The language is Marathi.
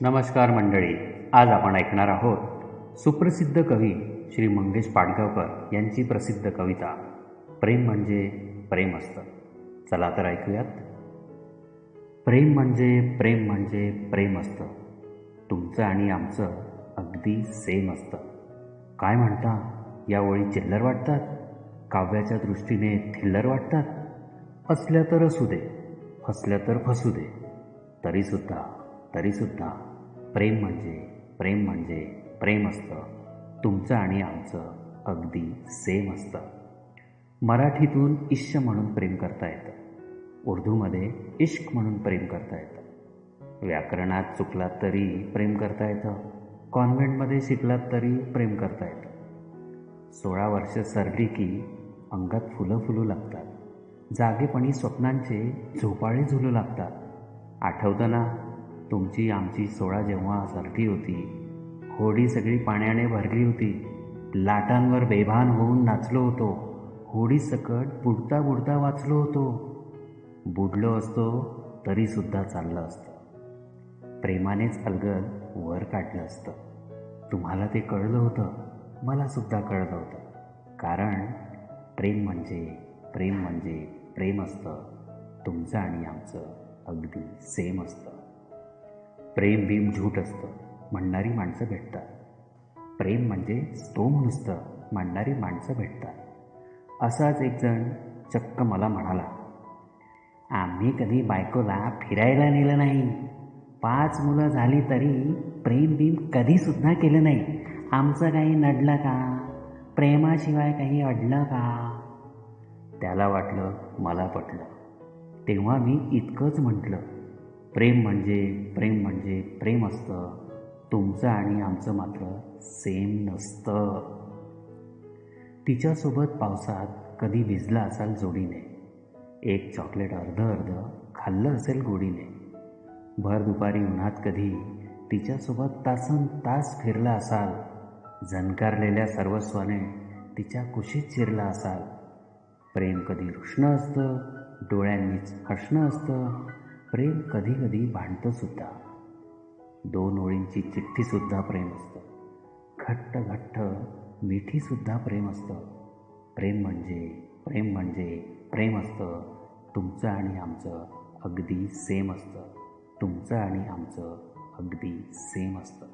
नमस्कार मंडळी आज आपण ऐकणार आहोत सुप्रसिद्ध कवी श्री मंगेश पाडगावकर यांची प्रसिद्ध कविता प्रेम म्हणजे प्रेम असतं. चला तर ऐकूयात. प्रेम म्हणजे प्रेम म्हणजे प्रेम असतं. तुमचं आणि आमचं अगदी सेम असतं. काय म्हणता? या ओळी चिल्लर वाटतात? काव्याच्या दृष्टीने थिल्लर वाटतात? असल्या तर असू दे फसल्या तर फसू दे. तरीसुद्धा तरीसुद्धा प्रेम म्हणजे प्रेम म्हणजे प्रेम असतं. तुमचं आणि आमचं अगदी सेम असतं. मराठीतून इश्य म्हणून प्रेम करता येतं. उर्दूमध्ये इश्क म्हणून प्रेम करता येतं. व्याकरणात चुकलात तरी प्रेम करता येतं. कॉन्व्हेंटमध्ये शिकलात तरी प्रेम करता येतं. सोळा वर्ष सरली की अंगात फुलं फुलू लागतात. जागेपणी स्वप्नांचे झोपाळे झुलू लागतात. आठवतं ना तुमची आमची सोळा जेव्हा सरली होती होडी सगळी पाण्याने भरली होती लाटांवर बेभान होऊन नाचलो होतो होडी सकट बुडता बुडता वाचलो होतो. बुडलो असतो तरीसुद्धा चाललं असतं. प्रेमानेच अलगद वर काढलं असतं. तुम्हाला ते कळलं होतं मला सुद्धा कळलं होतं. कारण प्रेम म्हणजे प्रेम म्हणजे प्रेम असतं तुमचं आणि आमचं अगदी सेम असतं. प्रेम भीम झूट असतं म्हणणारी माणसं भेटतात. प्रेम म्हणजे स्तोम नुसतं म्हणणारी माणसं भेटतात. असाच एक जण चक्क मला म्हणाला आम्ही कधी बायकोला फिरायला नेलं नाही. पाच मुलं झाली तरी प्रेम भीम कधीसुद्धा केलं नाही. आमचं काही नडलं का? प्रेमाशिवाय काही अडलं का? त्याला वाटलं मला पटलं. तेव्हा मी इतकंच म्हटलं प्रेम म्हणजे प्रेम म्हणजे प्रेम असतं. तुमचं आणि आमचं मात्र सेम नसतं. तिच्यासोबत पावसात कधी भिजला असाल जोडीने. एक चॉकलेट अर्ध अर्ध खाल्लं असेल गोडीने. भर दुपारी उन्हात कधी तिच्यासोबत तासन तास फिरला असाल. झनकारलेल्या सर्वस्वाने तिच्या कुशीत चिरला असाल. प्रेम कधी रुष्ण असतं डोळ्यांनीच हसणं असतं. प्रेम कधी कधी भांडतं सुद्धा. दोन ओळींची चिठ्ठीसुद्धा प्रेम असतं. घट्ट घट्ट मिठीसुद्धा प्रेम असतं. प्रेम म्हणजे प्रेम म्हणजे प्रेम असतं. तुमचं आणि आमचं अगदी सेम असतं. तुमचं आणि आमचं अगदी सेम असतं.